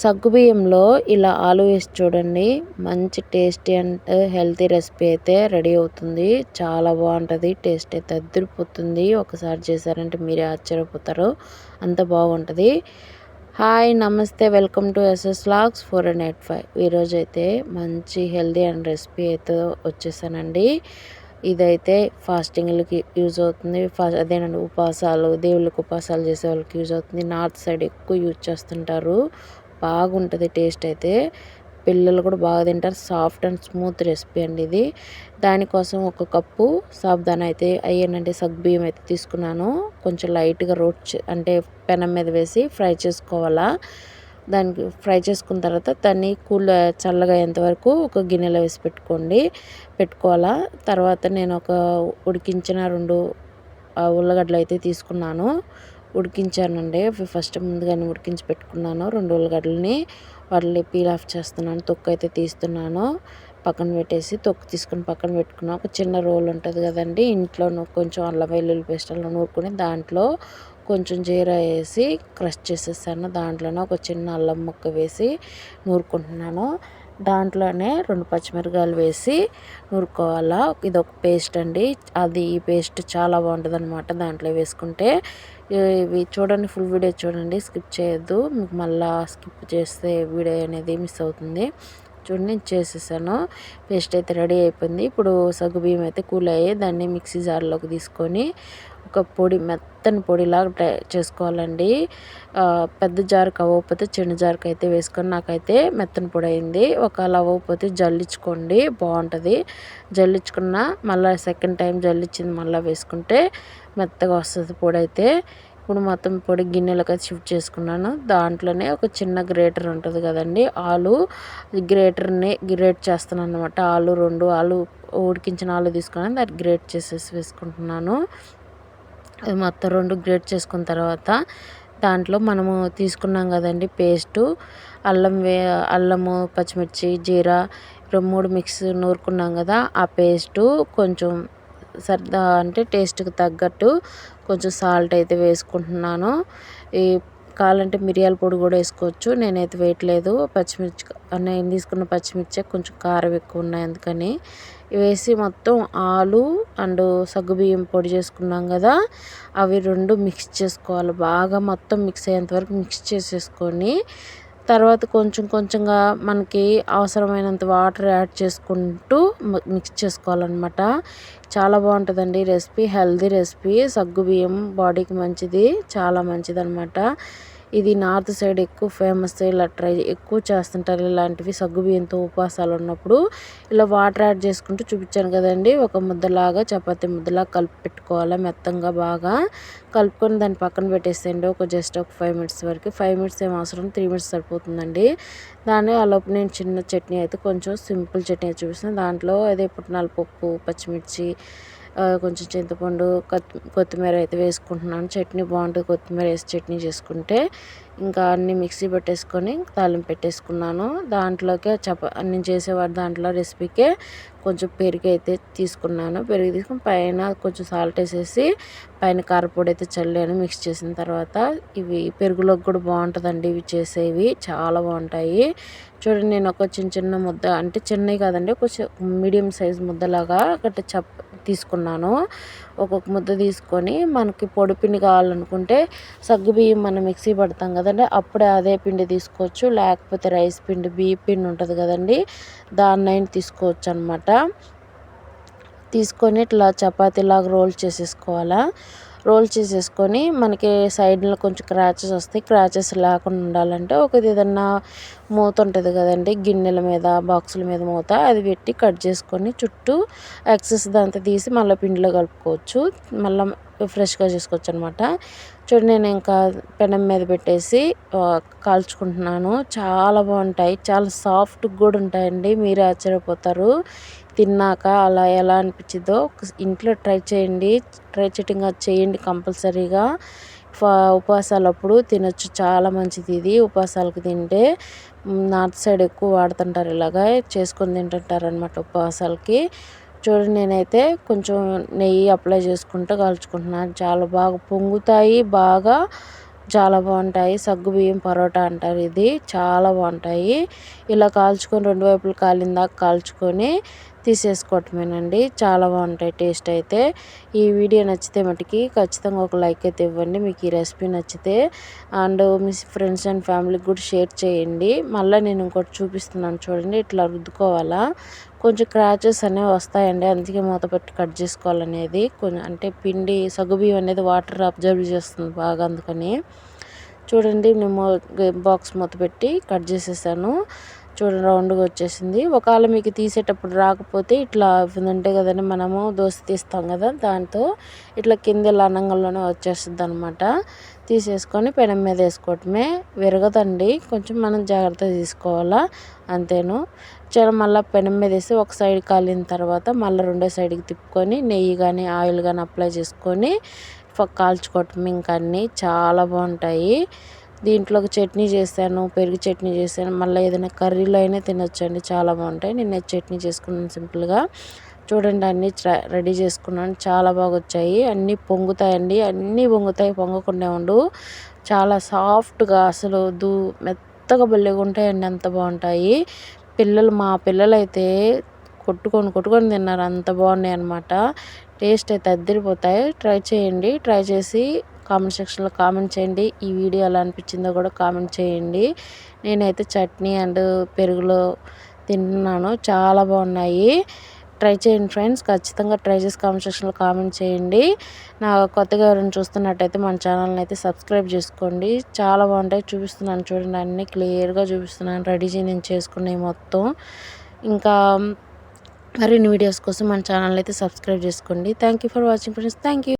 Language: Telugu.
సగ్గుబియ్యంలో ఇలా ఆలు వేసి చూడండి. మంచి టేస్టీ అండ్ హెల్తీ రెసిపీ అయితే రెడీ అవుతుంది. చాలా బాగుంటుంది. టేస్ట్ అయితే అద్దరిపోతుంది. ఒకసారి చేశారంటే మీరే ఆశ్చర్యపోతారు. అంత బాగుంటుంది. హాయ్ నమస్తే. Welcome to SS logs four and eight five. ఈరోజు అయితే మంచి హెల్తీ అండ్ రెసిపీ అయితే వచ్చేసానండి. ఇదైతే ఫాస్టింగ్లకి యూజ్ అవుతుంది. అదేనండి ఉపాసాలు దేవుళ్ళకి ఉపాసాలు చేసే వాళ్ళకి యూజ్ అవుతుంది. నార్త్ సైడ్ ఎక్కువ యూజ్ చేస్తుంటారు. బాగుంటుంది టేస్ట్ అయితే. పిల్లలు కూడా బాగా తింటారు. సాఫ్ట్ అండ్ స్మూత్ రెసిపీ అండి ఇది. దానికోసం ఒక కప్పు సాబ్దాన అయితే అయ్యానండి సగ్బియ్యం అయితే తీసుకున్నాను. కొంచెం లైట్గా రోట్ అంటే పెనం మీద వేసి ఫ్రై చేసుకోవాలా. దానికి ఫ్రై చేసుకున్న తర్వాత దాన్ని కూల్ చల్లగా అయ్యేంతవరకు ఒక గిన్నెలో వేసి పెట్టుకోండి. పెట్టుకోవాలా. తర్వాత నేను ఒక ఉడికించిన రెండు ఉల్లగడ్డలు అయితే తీసుకున్నాను. ఉడికించానండి. ఫస్ట్ ముందుగానే ఉడికించి పెట్టుకున్నాను. రెండు ఉల్లగడ్డలని వాటిని పీల్ ఆఫ్ చేస్తున్నాను. తొక్కు అయితే తీస్తున్నాను. పక్కన పెట్టేసి తొక్కు తీసుకుని పక్కన పెట్టుకున్నాను. ఒక చిన్న రోల్ ఉంటుంది కదండి. ఇంట్లో కొంచెం అల్లం వెల్లుల్లి పేస్ట్ అలా నూరుకుని దాంట్లో కొంచెం జీరా వేసి క్రష్ చేసేసాను. దాంట్లోనే ఒక చిన్న అల్లం ముక్క వేసి నూరుకుంటున్నాను. దాంట్లోనే రెండు పచ్చిమిరకాయలు వేసి నూరుకోవాలా? ఇది ఒక పేస్ట్ అండి. అది ఈ పేస్ట్ చాలా బాగుంటుంది అనమాట దాంట్లో వేసుకుంటే. ఇవి చూడండి ఫుల్ వీడియో చూడండి స్కిప్ చేయొద్దు. మీకు మళ్ళీ స్కిప్ చేస్తే వీడియో అనేది మిస్ అవుతుంది. చూడండి చేసేసాను. పేస్ట్ అయితే రెడీ అయిపోయింది. ఇప్పుడు సగ్గు బియ్యం అయితే కూల్ అయ్యి దాన్ని మిక్సీ జార్లోకి తీసుకొని ఒక పొడి మెత్తని పొడిలాగా చేసుకోవాలండి. పెద్ద జారుకు అవ్వకపోతే చిన్న జారుకు అయితే వేసుకొని నాకైతే మెత్తని పొడి అయింది. ఒకవేళ అవ్వకపోతే జల్లించుకోండి బాగుంటుంది. జల్లించుకున్న మళ్ళీ సెకండ్ టైం జల్లించింది మళ్ళీ వేసుకుంటే మెత్తగా వస్తుంది పొడి అయితే. ఇప్పుడు మొత్తం పొడి గిన్నెలకు షిఫ్ట్ చేసుకున్నాను. దాంట్లోనే ఒక చిన్న గ్రేటర్ ఉంటుంది కదండి ఆలు. గ్రేటర్ని గ్రేట్ చేస్తున్నాను అనమాట ఆలు రెండు ఆలు ఉడికించిన ఆలు తీసుకొని దాన్ని గ్రేట్ చేసేసి వేసుకుంటున్నాను. మొత్తం రెండు గ్రేట్ చేసుకున్న తర్వాత దాంట్లో మనము తీసుకున్నాం కదండి పేస్టు అల్లం వే అల్లము పచ్చిమిర్చి జీరా మూడు మిక్స్ నూరుకున్నాం కదా ఆ పేస్టు కొంచెం సర్దా అంటే టేస్ట్కి తగ్గట్టు కొంచెం సాల్ట్ అయితే వేసుకుంటున్నాను. ఈ కావాలంటే మిరియాల పొడి కూడా వేసుకోవచ్చు. నేనైతే వేయట్లేదు పచ్చిమిర్చి నేను తీసుకున్న పచ్చిమిర్చి కొంచెం కారం ఎక్కువ ఉన్నాయి అందుకని. వేసి మొత్తం ఆలు అండ్ సగ్గుబియ్యం పొడి చేసుకున్నాం కదా అవి రెండు మిక్స్ చేసుకోవాలి. బాగా మొత్తం మిక్స్ అయ్యేంత వరకు మిక్స్ చేసేసుకొని తర్వాత కొంచెం కొంచెంగా మనకి అవసరమైనంత వాటర్ యాడ్ చేసుకుంటూ మిక్స్ చేసుకోవాలన్నమాట. చాలా బాగుంటుందండి రెసిపీ. Healthy recipe. సగ్గుబియ్యం బాడీకి మంచిది. చాలా మంచిది అనమాట ఇది నార్త్ సైడ్ ఎక్కువ ఫేమస్ ఇలా ట్రై ఎక్కువ చేస్తుంటారు ఇలాంటివి సగ్గుబియ్యంతో ఉపవాసాలు ఉన్నప్పుడు. ఇలా వాటర్ యాడ్ చేసుకుంటూ చూపించాను కదండి ఒక ముద్దలాగా చపాతి ముద్దలాగా కలిపి పెట్టుకోవాలి మెత్తంగా బాగా. కలుపుకొని దాన్ని పక్కన పెట్టేసేయండి ఒక జస్ట్ ఒక ఫైవ్ మినిట్స్ వరకు. ఫైవ్ మినిట్స్ ఏం అవసరం త్రీ మినిట్స్ సరిపోతుందండి. దాన్ని అలోపు నేను చిన్న చట్నీ అయితే కొంచెం సింపుల్ చట్నీ చూపిస్తాను దాంట్లో అదే పుట్నాల పప్పు పచ్చిమిర్చి కొంచెం చింతపండు కొత్తిమీర అయితే వేసుకుంటున్నాను. చట్నీ బాగుంటుంది. కొత్తిమీర వేసి చట్నీ చేసుకుంటే ఇంకా అన్నీ మిక్సీ పెట్టేసుకొని తాలింపు పెట్టేసుకున్నాను. దాంట్లోకే చప నేను చేసేవాడు దాంట్లో రెసిపీకే కొంచెం పెరుగు అయితే తీసుకున్నాను. పెరుగు తీసుకుని పైన కొంచెం సాల్ట్ వేసేసి పైన కారపొడి అయితే చల్లాను మిక్స్ చేసిన తర్వాత. ఇవి పెరుగులోకి కూడా బాగుంటుందండి ఇవి చేసేవి. చాలా బాగుంటాయి. చూడండి నేను ఒక చిన్న చిన్న ముద్ద అంటే చిన్నవి కాదండి కొంచెం మీడియం సైజ్ ముద్దలాగా గట్టి చప్ తీసుకున్నాను. ఒక్కొక్క ముద్ద తీసుకొని మనకి పొడి పిండి కావాలనుకుంటే సగ్గుబియ్యం మనం మిక్సీ పడతాం కదా కదండి అప్పుడే అదే పిండి తీసుకోవచ్చు. లేకపోతే రైస్ పిండి బియ్య పిండి ఉంటుంది కదండి. దాన్నైనా తీసుకోవచ్చు అనమాట తీసుకొని ఇట్లా చపాతీలాగా రోల్ చేసేసుకోవాలా. రోల్ చేసేసుకొని మనకి సైడ్లో కొంచెం క్రాచెస్ వస్తాయి. క్రాచెస్ లేకుండా ఉండాలంటే ఒక ఏదన్నా మూత ఉంటుంది కదండి. గిన్నెల మీద బాక్సుల మీద మూత అది పెట్టి కట్ చేసుకొని చుట్టూ ఎక్సెస్ దాంతో తీసి మళ్ళీ పిండిలో కలుపుకోవచ్చు. మళ్ళీ ఫ్రెష్గా చేసుకోవచ్చు అనమాట చూడండి నేను ఇంకా పెనం మీద పెట్టేసి కాల్చుకుంటున్నాను. చాలా బాగుంటాయి. చాలా సాఫ్ట్ కూడా ఉంటాయండి. మీరు ఆశ్చర్యపోతారు. తిన్నాక అలా ఎలా అనిపించిందో ఇంట్లో ట్రై చేయండి. ట్రై చేయటంగా చేయండి కంపల్సరీగా. ఉపవాసాలప్పుడు తినొచ్చు. చాలా మంచిది ఇది. ఉపవాసాలకు తింటే నార్త్ సైడ్ ఎక్కువ వాడుతుంటారు ఇలాగా. చేసుకొని తింటుంటారు అనమాట ఉపవాసాలకి. చూడండి నేనైతే కొంచెం నెయ్యి అప్లై చేసుకుంటూ కాల్చుకుంటున్నాను చాలా బాగా పొంగుతాయి బాగా చాలా బాగుంటాయి. సగ్గు బియ్యం పరోటా అంటారు ఇది. చాలా బాగుంటాయి. ఇలా కాల్చుకొని రెండు వైపులు కాలిన దాకా కాల్చుకొని తీసేసుకోవటమేనండి. చాలా బాగుంటాయి టేస్ట్ అయితే. ఈ వీడియో నచ్చితే మటుకి ఖచ్చితంగా ఒక లైక్ అయితే ఇవ్వండి. మీకు ఈ రెసిపీ నచ్చితే అండ్ మీ ఫ్రెండ్స్ అండ్ ఫ్యామిలీకి కూడా షేర్ చేయండి. మళ్ళీ నేను ఇంకోటి చూపిస్తున్నాను చూడండి. ఇట్లా రుద్దుకోవాలా? కొంచెం క్రాచెస్ అనేవి వస్తాయండి. అందుకే మూత పెట్టి కట్ చేసుకోవాలనేది. కొంచెం అంటే పిండి సగుబియ్యం అనేది వాటర్ అబ్జర్వ్ చేస్తుంది బాగా అందుకని. చూడండి నేను బాక్స్ మూత పెట్టి కట్ చేసేసాను. చూడండి రౌండ్గా వచ్చేసింది. ఒకవేళ మీకు తీసేటప్పుడు రాకపోతే ఇట్లా ఉంటాయి కదండి మనము దోశ తీస్తాం కదా దాంతో. ఇట్లా కింద లనంగంలోనే వచ్చేస్తుంది అనమాట తీసేసుకొని పెనం మీద వేసుకోవటమే విరగదండి. కొంచెం మనం జాగ్రత్త తీసుకోవాలా? అంతేను. చాలా మళ్ళీ పెనం మీద వేసి ఒక సైడ్ కాలిన తర్వాత మళ్ళీ రెండో సైడ్కి తిప్పుకొని నెయ్యి కానీ ఆయిల్ కానీ అప్లై చేసుకొని కాల్చుకోవటం ఇంకా అన్నీ చాలా బాగుంటాయి. దీంట్లోకి చట్నీ చేశాను పెరుగు చట్నీ చేశాను. మళ్ళీ ఏదైనా కర్రీలో అయినా తినొచ్చండి. చాలా బాగుంటాయి. నేను చట్నీ చేసుకున్నాను సింపుల్గా. చూడండి అన్నీ రెడీ చేసుకున్నాను. చాలా బాగా వచ్చాయి అన్నీ పొంగుతాయండి. అన్నీ పొంగుతాయి. పొంగకుండా ఉండు. చాలా సాఫ్ట్గా అసలు దూ మెత్తగా బల్లెగా ఉంటాయండి. అంత బాగుంటాయి. పిల్లలు మా పిల్లలు అయితే కొట్టుకొని కొట్టుకొని తిన్నారు. అంత బాగున్నాయి అనమాట టేస్ట్ అయితే అద్దరిపోతాయి. ట్రై చేయండి. ట్రై చేసి కామెంట్ సెక్షన్లో కామెంట్ చేయండి. ఈ వీడియో ఎలా అనిపించిందో కూడా కామెంట్ చేయండి. నేనైతే చట్నీ అండ్ పెరుగులో తింటున్నాను. చాలా బాగున్నాయి. ట్రై చేయండి ఫ్రెండ్స్. ఖచ్చితంగా ట్రై చేసి కామెంట్ సెక్షన్లో కామెంట్ చేయండి. నా కొత్తగా ఎవరైనా చూస్తున్నట్టయితే మన ఛానల్ని అయితే సబ్స్క్రైబ్ చేసుకోండి. చాలా బాగుంటాయి. చూపిస్తున్నాను చూడండి. అన్నీ క్లియర్గా చూపిస్తున్నాను. రెడీ నేను చేసుకున్నాయి మొత్తం. ఇంకా మరిన్ని వీడియోస్ కోసం మన ఛానల్ అయితే సబ్స్క్రైబ్ చేసుకోండి. Thank for watching friends. Thank